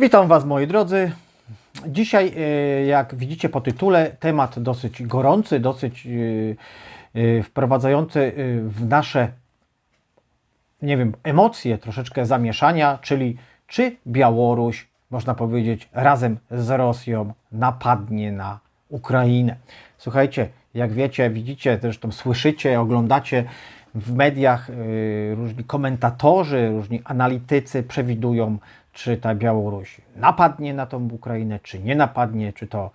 Witam Was moi drodzy. Dzisiaj, e, jak widzicie po tytule, temat dosyć gorący, dosyć e, e, wprowadzający w nasze, nie wiem, emocje, troszeczkę zamieszania, czyli czy Białoruś, można powiedzieć, razem z Rosją napadnie na Ukrainę. Słuchajcie, jak wiecie, widzicie, zresztą słyszycie, oglądacie w mediach różni komentatorzy, różni analitycy przewidują, czy ta Białoruś napadnie na tą Ukrainę, czy nie napadnie, czy to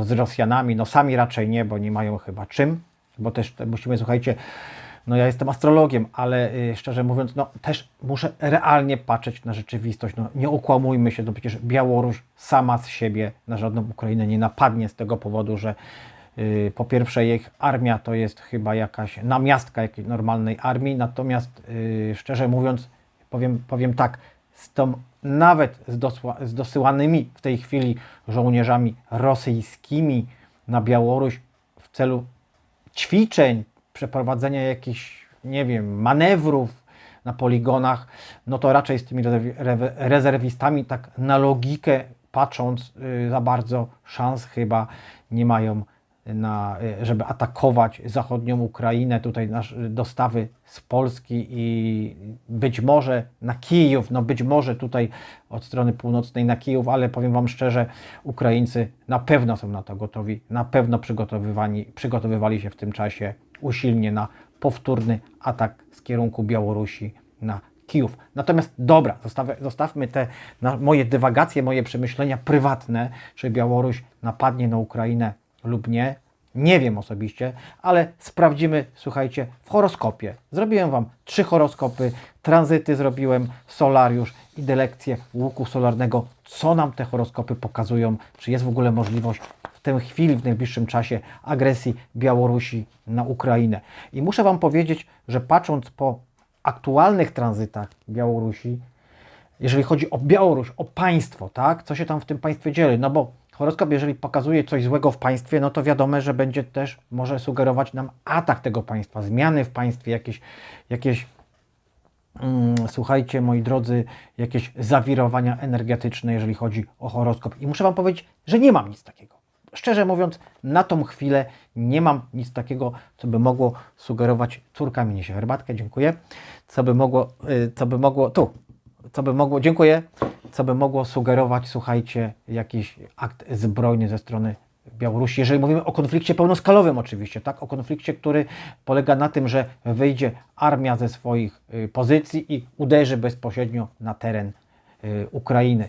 z Rosjanami. No sami raczej nie, bo nie mają chyba czym, bo też te- musimy, słuchajcie, no ja jestem astrologiem, ale y, szczerze mówiąc, no też muszę realnie patrzeć na rzeczywistość. No nie okłamujmy się, no przecież Białoruś sama z siebie na żadną Ukrainę nie napadnie z tego powodu, że y, po pierwsze ich armia to jest chyba jakaś namiastka jakiejś normalnej armii, natomiast y, szczerze mówiąc, powiem, powiem tak, z tą, nawet z, dosła, z dosyłanymi w tej chwili żołnierzami rosyjskimi na Białoruś w celu ćwiczeń, przeprowadzenia jakichś, nie wiem, manewrów na poligonach, no to raczej z tymi rezerwistami tak na logikę patrząc y, za bardzo szans chyba nie mają na, y, żeby atakować zachodnią Ukrainę, tutaj nasz, y, dostawy z Polski i być może na Kijów, no być może tutaj od strony północnej na Kijów, ale powiem Wam szczerze, Ukraińcy na pewno są na to gotowi, na pewno przygotowywani, przygotowywali się w tym czasie usilnie na powtórny atak z kierunku Białorusi na Kijów. Natomiast dobra, zostawmy, zostawmy te moje dywagacje, moje przemyślenia prywatne, czy Białoruś napadnie na Ukrainę lub nie. Nie wiem osobiście, ale sprawdzimy, słuchajcie, w horoskopie. Zrobiłem Wam trzy horoskopy, tranzyty zrobiłem, solariusz i delekcję łuku solarnego. Co nam te horoskopy pokazują? Czy jest w ogóle możliwość w tej chwili, w najbliższym czasie agresji Białorusi na Ukrainę? I muszę Wam powiedzieć, że patrząc po aktualnych tranzytach Białorusi, jeżeli chodzi o Białoruś, o państwo, tak? Co się tam w tym państwie dzieje? No bo horoskop, jeżeli pokazuje coś złego w państwie, no to wiadomo, że będzie też może sugerować nam atak tego państwa, zmiany w państwie, jakieś, jakieś mm, słuchajcie, moi drodzy, jakieś zawirowania energetyczne, jeżeli chodzi o horoskop. I muszę Wam powiedzieć, że nie mam nic takiego. Szczerze mówiąc, na tą chwilę nie mam nic takiego, co by mogło sugerować, córka mi niesie herbatkę, dziękuję, co by mogło, y, co by mogło, tu, co by mogło, dziękuję, co by mogło sugerować, słuchajcie, jakiś akt zbrojny ze strony Białorusi, jeżeli mówimy o konflikcie pełnoskalowym oczywiście, tak, o konflikcie, który polega na tym, że wyjdzie armia ze swoich y, pozycji i uderzy bezpośrednio na teren y, Ukrainy.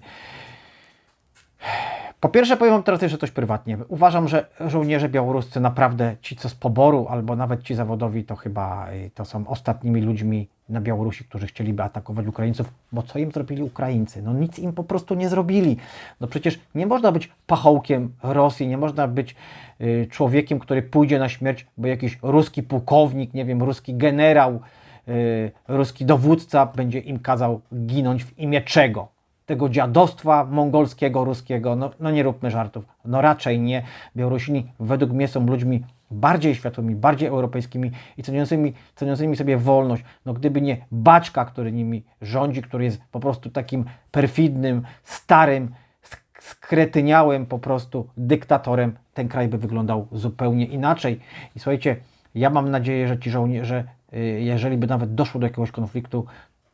Po pierwsze powiem Wam teraz jeszcze coś prywatnie. Uważam, że żołnierze białoruscy naprawdę, ci co z poboru, albo nawet ci zawodowi, to chyba y, to są ostatnimi ludźmi na Białorusi, którzy chcieliby atakować Ukraińców, bo co im zrobili Ukraińcy? No nic im po prostu nie zrobili. No przecież nie można być pachołkiem Rosji, nie można być y, człowiekiem, który pójdzie na śmierć, bo jakiś ruski pułkownik, nie wiem, ruski generał, y, ruski dowódca będzie im kazał ginąć w imię czego? Tego dziadostwa mongolskiego, ruskiego, no, no nie róbmy żartów, no raczej nie. Białorusini według mnie są ludźmi bardziej światowymi, bardziej europejskimi i ceniącymi, ceniącymi sobie wolność. No gdyby nie Baczka, który nimi rządzi, który jest po prostu takim perfidnym, starym, sk- skretyniałym po prostu dyktatorem, ten kraj by wyglądał zupełnie inaczej. I słuchajcie, ja mam nadzieję, że ci żołnierze, y, jeżeli by nawet doszło do jakiegoś konfliktu,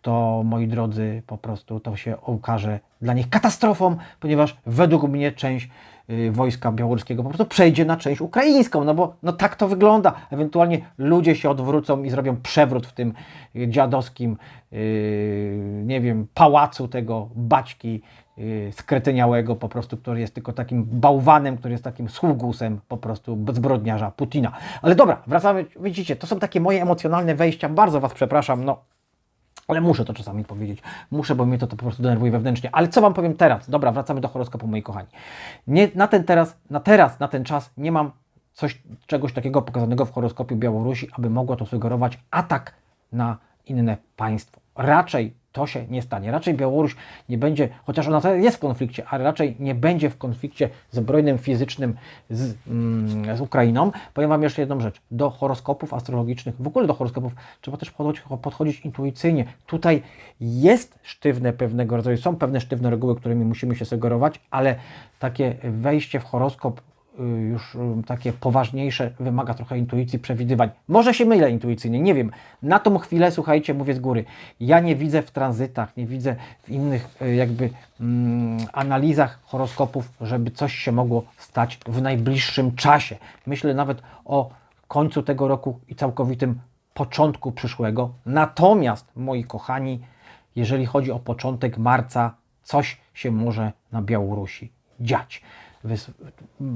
to moi drodzy, po prostu to się okaże dla nich katastrofą, ponieważ według mnie część y, wojska białoruskiego po prostu przejdzie na część ukraińską, no bo no tak to wygląda. Ewentualnie ludzie się odwrócą i zrobią przewrót w tym dziadowskim, y, nie wiem, pałacu tego baćki y, skretyniałego po prostu, który jest tylko takim bałwanem, który jest takim sługusem po prostu zbrodniarza Putina. Ale dobra, wracamy, widzicie, to są takie moje emocjonalne wejścia, bardzo Was przepraszam, no ale muszę to czasami powiedzieć. Muszę, bo mnie to, to po prostu denerwuje wewnętrznie. Ale co Wam powiem teraz? Dobra, wracamy do horoskopu, moi kochani. Nie, na ten teraz, na teraz, na ten czas nie mam coś, czegoś takiego pokazanego w horoskopie Białorusi, aby mogło to sugerować atak na inne państwo. Raczej to się nie stanie. Raczej Białoruś nie będzie, chociaż ona jest w konflikcie, ale raczej nie będzie w konflikcie zbrojnym, fizycznym z, mm, z Ukrainą. Powiem Wam jeszcze jedną rzecz. Do horoskopów astrologicznych, w ogóle do horoskopów trzeba też podchodzić, podchodzić intuicyjnie. Tutaj jest sztywne pewnego rodzaju, są pewne sztywne reguły, którymi musimy się sugerować, ale takie wejście w horoskop już y, takie poważniejsze wymaga trochę intuicji, przewidywań. Może się mylę intuicyjnie, nie wiem. Na tą chwilę, słuchajcie, mówię z góry, ja nie widzę w tranzytach, nie widzę w innych y, jakby mm, analizach horoskopów, żeby coś się mogło stać w najbliższym czasie. Myślę nawet o końcu tego roku i całkowitym początku przyszłego. Natomiast, moi kochani, jeżeli chodzi o początek marca, coś się może na Białorusi dziać.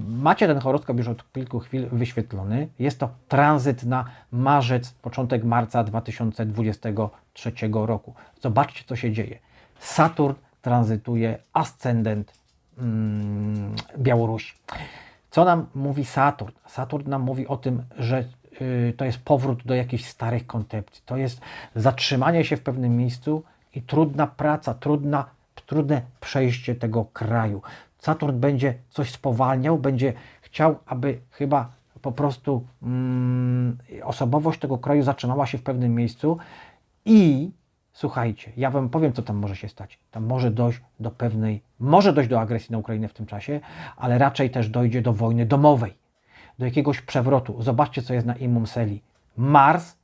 Macie ten horoskop już od kilku chwil wyświetlony. Jest to tranzyt na marzec, początek marca 2023 roku. Zobaczcie, co się dzieje. Saturn tranzytuje ascendent mm, Białorusi. Co nam mówi Saturn? Saturn nam mówi o tym, że y, to jest powrót do jakichś starych koncepcji. To jest zatrzymanie się w pewnym miejscu i trudna praca, trudna, trudne przejście tego kraju. Saturn będzie coś spowalniał, będzie chciał, aby chyba po prostu mm, osobowość tego kraju zatrzymała się w pewnym miejscu i słuchajcie, ja wam powiem, co tam może się stać. Tam może dojść do pewnej, może dojść do agresji na Ukrainę w tym czasie, ale raczej też dojdzie do wojny domowej, do jakiegoś przewrotu. Zobaczcie, co jest na Imum Seli. Mars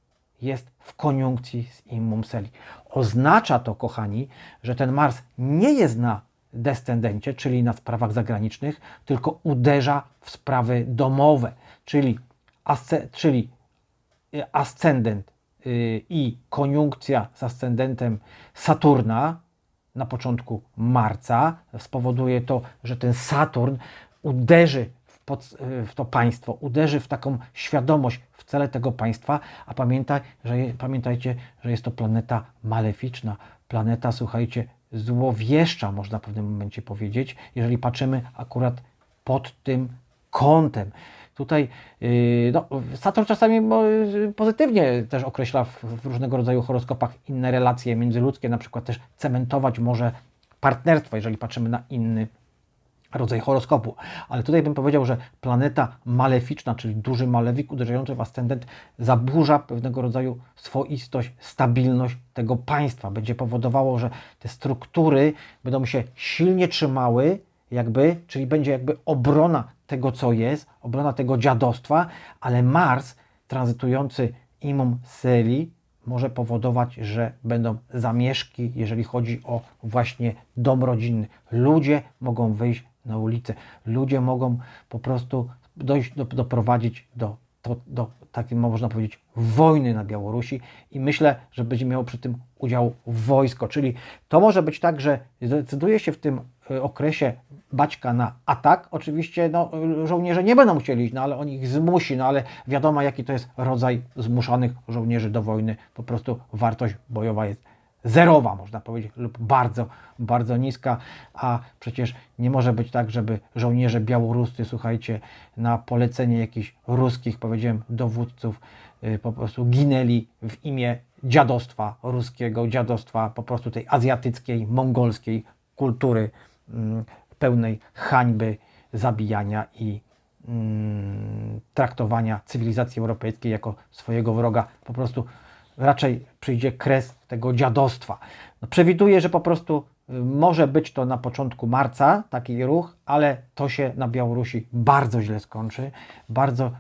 jest w koniunkcji z Imum Seli. Oznacza to, kochani, że ten Mars nie jest na descendencie, czyli na sprawach zagranicznych, tylko uderza w sprawy domowe, czyli, asce, czyli y, ascendent y, i koniunkcja z ascendentem Saturna na początku marca spowoduje to, że ten Saturn uderzy w, pod, w to państwo, uderzy w taką świadomość w cele tego państwa, a pamiętaj, że, pamiętajcie, że jest to planeta maleficzna, planeta, słuchajcie, złowieszcza, można w pewnym momencie powiedzieć, jeżeli patrzymy akurat pod tym kątem. Tutaj yy, no, Saturn czasami yy, pozytywnie też określa w, w różnego rodzaju horoskopach inne relacje międzyludzkie, na przykład też cementować może partnerstwo, jeżeli patrzymy na inny rodzaj horoskopu. Ale tutaj bym powiedział, że planeta maleficzna, czyli duży malewik uderzający w ascendent, zaburza pewnego rodzaju swoistość, stabilność tego państwa. Będzie powodowało, że te struktury będą się silnie trzymały, jakby, czyli będzie jakby obrona tego, co jest, obrona tego dziadostwa, ale Mars, tranzytujący imum Seli, może powodować, że będą zamieszki, jeżeli chodzi o właśnie dom rodzinny. Ludzie mogą wyjść na ulicę, ludzie mogą po prostu dojść, do, doprowadzić do, do, do takiej, można powiedzieć, wojny na Białorusi i myślę, że będzie miało przy tym udział wojsko, czyli to może być tak, że zdecyduje się w tym y, okresie Baćka na atak. Oczywiście no, żołnierze nie będą chcieli iść, no, ale on ich zmusi, no ale wiadomo jaki to jest rodzaj zmuszanych żołnierzy do wojny. Po prostu wartość bojowa jest zerowa, można powiedzieć, lub bardzo, bardzo niska, a przecież nie może być tak, żeby żołnierze białoruscy, słuchajcie, na polecenie jakichś ruskich, powiedziałem, dowódców, y, po prostu ginęli w imię dziadostwa ruskiego, dziadostwa po prostu tej azjatyckiej, mongolskiej kultury mm, pełnej hańby, zabijania i mm, traktowania cywilizacji europejskiej jako swojego wroga. Po prostu raczej przyjdzie kres tego dziadostwa. No, przewiduję, że po prostu y, może być to na początku marca taki ruch, ale to się na Białorusi bardzo źle skończy, bardzo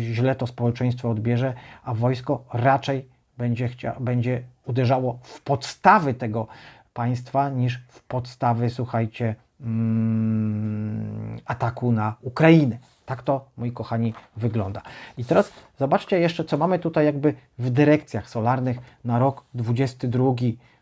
źle to społeczeństwo odbierze, a wojsko raczej będzie, będzie uderzało w podstawy tego państwa niż w podstawy, słuchajcie, mm, ataku na Ukrainę. Tak to, moi kochani, wygląda. I teraz zobaczcie jeszcze, co mamy tutaj jakby w dyrekcjach solarnych na rok 22,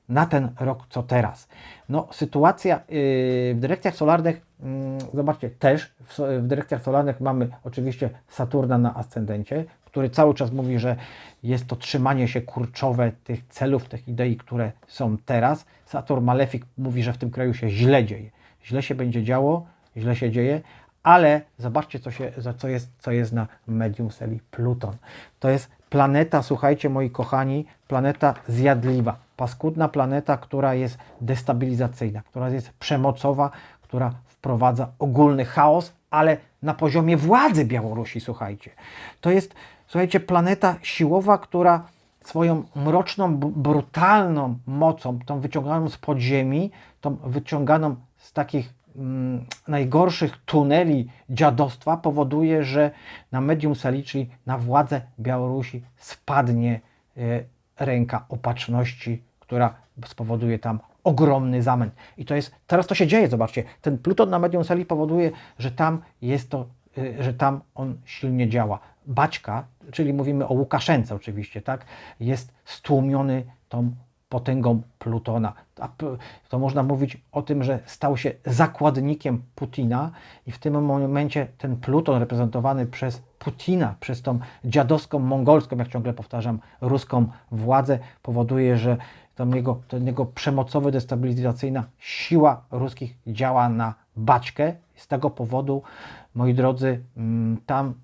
na ten rok, co teraz. No, sytuacja yy, w dyrekcjach solarnych, mm, zobaczcie, też w, dyrekcjach solarnych mamy oczywiście Saturna na ascendencie, który cały czas mówi, że jest to trzymanie się kurczowe tych celów, tych idei, które są teraz. Saturn Malefik mówi, że w tym kraju się źle dzieje. Źle się będzie działo, źle się dzieje, ale zobaczcie, co, się, co, jest, co jest na medium seli Pluton. To jest planeta, słuchajcie, moi kochani, planeta zjadliwa. paskudna planeta, która jest destabilizacyjna, która jest przemocowa, która wprowadza ogólny chaos, ale na poziomie władzy Białorusi, słuchajcie. To jest, słuchajcie, planeta siłowa, która swoją mroczną, brutalną mocą, tą wyciąganą z podziemi, tą wyciąganą z takich najgorszych tuneli dziadostwa, powoduje, że na medium sali, czyli na władzę Białorusi spadnie e, ręka opatrzności, która spowoduje tam ogromny zamęt. I to jest, teraz to się dzieje, zobaczcie, ten Pluton na medium sali powoduje, że tam jest to, y, że tam on silnie działa. Baćka, czyli mówimy o Łukaszence oczywiście, tak, jest stłumiony tą potęgą Plutona. To można mówić o tym, że stał się zakładnikiem Putina i w tym momencie ten Pluton reprezentowany przez Putina, przez tą dziadowską, mongolską, jak ciągle powtarzam, ruską władzę powoduje, że tam jego, ten jego przemocowy, destabilizacyjna siła ruskich działa na baćkę. Z tego powodu, moi drodzy, mm, tam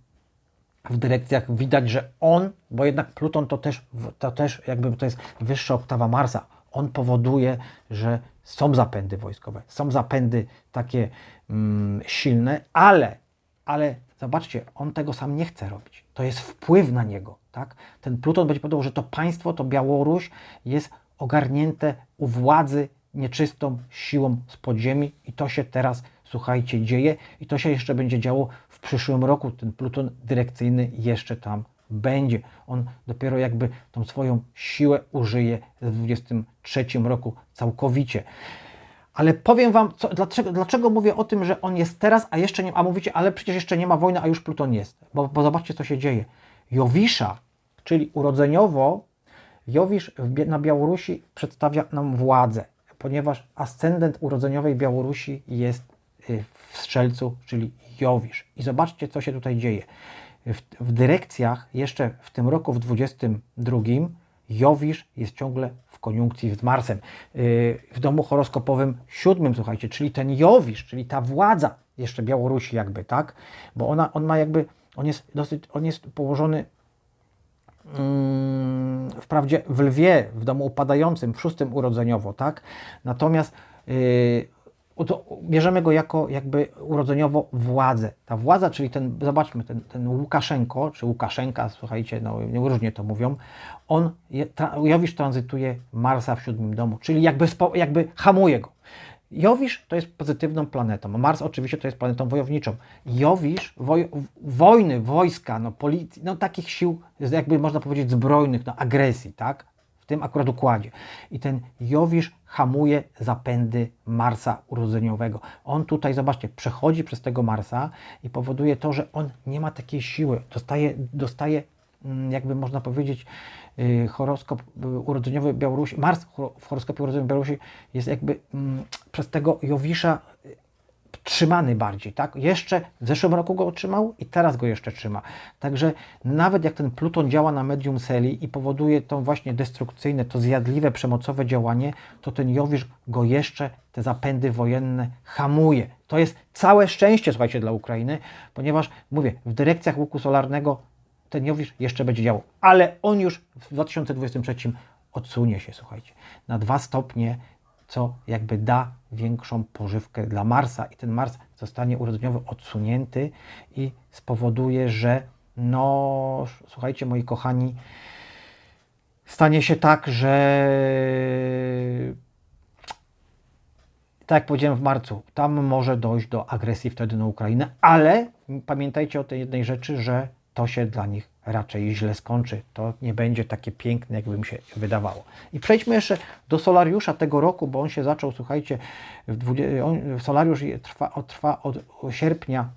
w dyrekcjach widać, że on, bo jednak Pluton to też, to też jakby to jest wyższa oktawa Marsa, on powoduje, że są zapędy wojskowe, są zapędy takie mm, silne, ale, ale zobaczcie, on tego sam nie chce robić. To jest wpływ na niego, tak? Ten Pluton będzie powiedział, że to państwo, to Białoruś jest ogarnięte u władzy nieczystą siłą z podziemi i to się teraz, słuchajcie, dzieje i to się jeszcze będzie działo w przyszłym roku. Ten Pluton dyrekcyjny jeszcze tam będzie. On dopiero jakby tą swoją siłę użyje w 2023 roku całkowicie. Ale powiem Wam, co, dlaczego, dlaczego mówię o tym, że on jest teraz, a jeszcze nie, a mówicie, ale przecież jeszcze nie ma wojny, a już Pluton jest. Bo, bo zobaczcie, co się dzieje. Jowisza, czyli urodzeniowo, Jowisz w, na Białorusi przedstawia nam władzę, ponieważ ascendent urodzeniowej Białorusi jest w strzelcu, czyli Jowisz. I zobaczcie, co się tutaj dzieje. W, w dyrekcjach jeszcze w tym roku, w 22, Jowisz jest ciągle w koniunkcji z Marsem. Yy, W domu horoskopowym siódmym, słuchajcie, czyli ten Jowisz, czyli ta władza jeszcze Białorusi jakby, tak? Bo ona, on ma jakby, on jest dosyć, on jest położony mm, wprawdzie w lwie, w domu upadającym, w szóstym urodzeniowo, tak? Natomiast to bierzemy go jako jakby urodzeniowo władzę. Ta władza, czyli ten, zobaczmy, ten, ten Łukaszenko, czy Łukaszenka, słuchajcie, no różnie to mówią, on, tra, Jowisz tranzytuje Marsa w siódmym domu, czyli jakby, jakby hamuje go. Jowisz to jest pozytywną planetą. Mars oczywiście to jest planetą wojowniczą. Jowisz, woj, wojny, wojska, no, policji, no takich sił, jakby można powiedzieć zbrojnych, no agresji, tak? W tym akurat układzie. I ten Jowisz hamuje zapędy Marsa urodzeniowego. On tutaj, zobaczcie, przechodzi przez tego Marsa i powoduje to, że on nie ma takiej siły. Dostaje, dostaje mm, jakby można powiedzieć, y, horoskop y, urodzeniowy Białorusi, Mars w horoskopie urodzeniowym Białorusi jest jakby mm, przez tego Jowisza trzymany bardziej, tak? Jeszcze w zeszłym roku go otrzymał i teraz go jeszcze trzyma. Także nawet jak ten Pluton działa na medium celi i powoduje to właśnie destrukcyjne, to zjadliwe, przemocowe działanie, to ten Jowisz go jeszcze, te zapędy wojenne hamuje. To jest całe szczęście, słuchajcie, dla Ukrainy, ponieważ, mówię, w dyrekcjach łuku solarnego ten Jowisz jeszcze będzie działał, ale on już w 2023 odsunie się, słuchajcie, na dwa stopnie, co jakby da większą pożywkę dla Marsa. I ten Mars zostanie urodzeniowo odsunięty i spowoduje, że no, słuchajcie, moi kochani, stanie się tak, że tak jak powiedziałem w marcu, tam może dojść do agresji wtedy na Ukrainę, ale pamiętajcie o tej jednej rzeczy, że to się dla nich raczej źle skończy. To nie będzie takie piękne, jakby mi się wydawało. I przejdźmy jeszcze do solariusza tego roku, bo on się zaczął, słuchajcie, w 20, on, solariusz trwa, od- trwa od sierpnia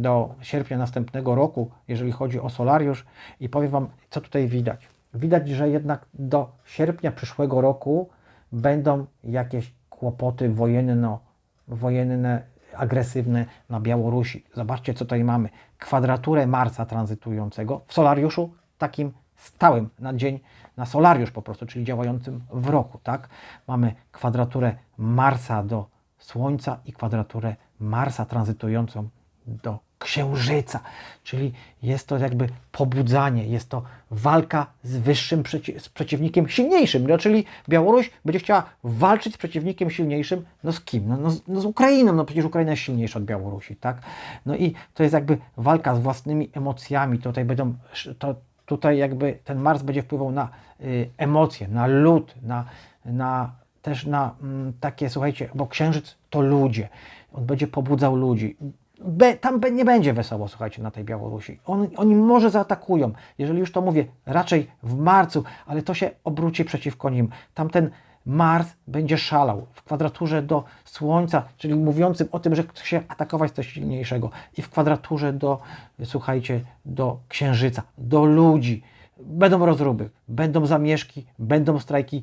do sierpnia następnego roku, jeżeli chodzi o solariusz. I powiem Wam, co tutaj widać. Widać, że jednak do sierpnia przyszłego roku będą jakieś kłopoty wojenno, wojenne, agresywne na Białorusi. Zobaczcie, co tutaj mamy. Kwadraturę Marsa tranzytującego w solariuszu takim stałym na dzień, na solariusz po prostu, czyli działającym w roku, tak? Mamy kwadraturę Marsa do Słońca i kwadraturę Marsa tranzytującą do księżyca. Czyli jest to jakby pobudzanie, jest to walka z wyższym przeci- z przeciwnikiem silniejszym. No, czyli Białoruś będzie chciała walczyć z przeciwnikiem silniejszym, no z kim? No, no, z- no z Ukrainą, no przecież Ukraina jest silniejsza od Białorusi, tak? No i to jest jakby walka z własnymi emocjami. Tutaj będą, to, tutaj jakby ten Mars będzie wpływał na y, emocje, na lud, na, na też na mm, takie, słuchajcie, bo księżyc to ludzie. On będzie pobudzał ludzi. Be, tam be, nie będzie wesoło, słuchajcie, na tej Białorusi. On, oni może zaatakują, jeżeli już to mówię, raczej w marcu, ale to się obróci przeciwko nim. Tamten Mars będzie szalał w kwadraturze do Słońca, czyli mówiącym o tym, że chce się atakować coś silniejszego i w kwadraturze do, słuchajcie, do Księżyca, do ludzi. Będą rozruby, będą zamieszki, będą strajki,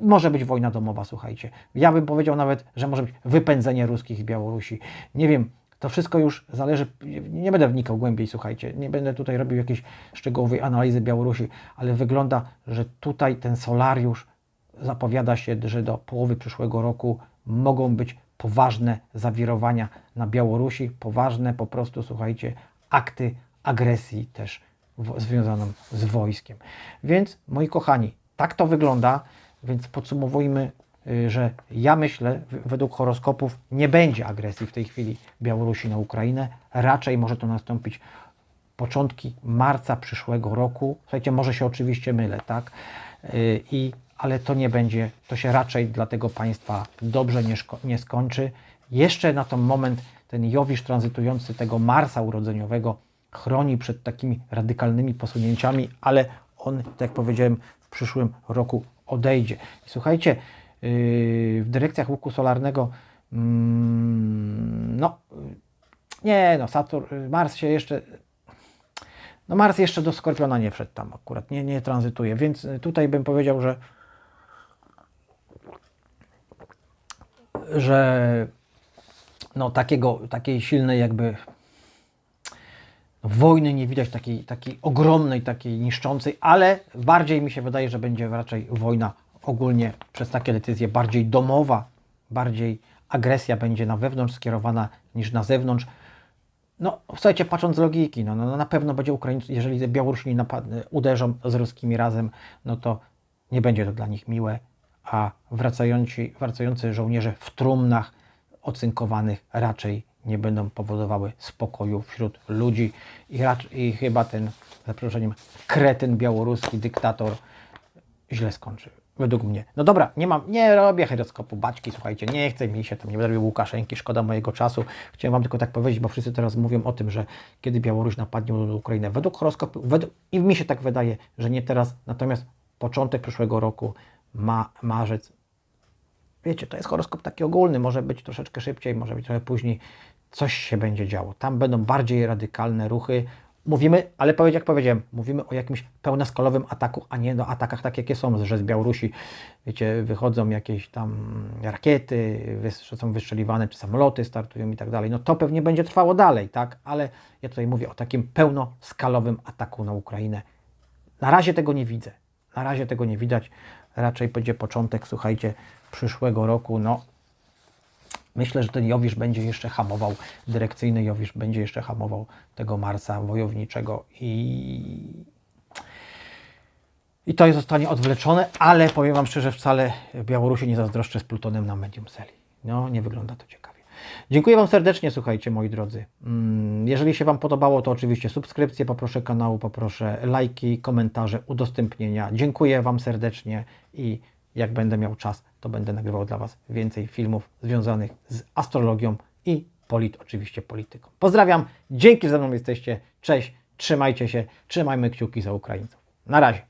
może być wojna domowa, słuchajcie. Ja bym powiedział nawet, że może być wypędzenie ruskich z Białorusi. Nie wiem, to wszystko już zależy, nie będę wnikał głębiej, słuchajcie, nie będę tutaj robił jakiejś szczegółowej analizy Białorusi, ale wygląda, że tutaj ten solariusz zapowiada się, że do połowy przyszłego roku mogą być poważne zawirowania na Białorusi, poważne po prostu, słuchajcie, akty agresji też związaną z wojskiem. Więc, moi kochani, tak to wygląda, więc podsumowujmy, że ja myślę, według horoskopów nie będzie agresji w tej chwili Białorusi na Ukrainę. Raczej może to nastąpić początki marca przyszłego roku. Słuchajcie, może się oczywiście mylę, tak? Yy, I, ale to nie będzie, to się raczej dla tego państwa dobrze nie, nie skończy. Jeszcze na ten moment ten Jowisz tranzytujący tego Marsa urodzeniowego chroni przed takimi radykalnymi posunięciami, ale on, tak jak powiedziałem, w przyszłym roku odejdzie. I słuchajcie, w dyrekcjach łuku solarnego, mm, no, nie, no, Saturn, Mars się jeszcze no Mars jeszcze do Skorpiona nie wszedł tam akurat, nie, nie tranzytuje, więc tutaj bym powiedział, że że no takiego, takiej silnej jakby wojny nie widać takiej, takiej ogromnej, takiej niszczącej, ale bardziej mi się wydaje, że będzie raczej wojna ogólnie przez takie decyzje bardziej domowa, bardziej agresja będzie na wewnątrz skierowana niż na zewnątrz. No, słuchajcie, patrząc z logiki, no, no na pewno będzie Ukraińcy, jeżeli Białorusini uderzą z ruskimi razem, no to nie będzie to dla nich miłe, a wracający, wracający żołnierze w trumnach ocynkowanych raczej nie będą powodowały spokoju wśród ludzi i, racz, i chyba ten, za kretyn białoruski, dyktator źle skończy. Według mnie. No dobra, nie mam, nie robię horoskopu baćki, słuchajcie, nie chcę mi się tam, nie będę robił Łukaszenki, szkoda mojego czasu. Chciałem Wam tylko tak powiedzieć, bo wszyscy teraz mówią o tym, że kiedy Białoruś napadnie na Ukrainę. Według horoskopu, według, i mi się tak wydaje, że nie teraz, natomiast początek przyszłego roku, ma, marzec, wiecie, to jest horoskop taki ogólny, może być troszeczkę szybciej, może być trochę później, coś się będzie działo. Tam będą bardziej radykalne ruchy. Mówimy, ale jak powiedziałem, mówimy o jakimś pełnoskalowym ataku, a nie o atakach tak, jakie są, że z Białorusi, wiecie, wychodzą jakieś tam rakiety, są wystrzeliwane, czy samoloty startują i tak dalej. No to pewnie będzie trwało dalej, tak? Ale ja tutaj mówię o takim pełnoskalowym ataku na Ukrainę. Na razie tego nie widzę. Na razie tego nie widać. Raczej będzie początek, słuchajcie, przyszłego roku. No, myślę, że ten Jowisz będzie jeszcze hamował, dyrekcyjny Jowisz będzie jeszcze hamował tego Marsa wojowniczego i i to zostanie odwleczone, ale powiem Wam szczerze, wcale Białorusi nie zazdroszczę z Plutonem na medium celi. No, nie wygląda to ciekawie. Dziękuję Wam serdecznie, słuchajcie, moi drodzy. Mm, Jeżeli się Wam podobało, to oczywiście subskrypcję, poproszę kanału, poproszę lajki, komentarze, udostępnienia. Dziękuję Wam serdecznie i jak będę miał czas, to będę nagrywał dla Was więcej filmów związanych z astrologią i polit, oczywiście polityką. Pozdrawiam, dzięki, że ze mną jesteście, cześć, trzymajcie się, trzymajmy kciuki za Ukraińców. Na razie.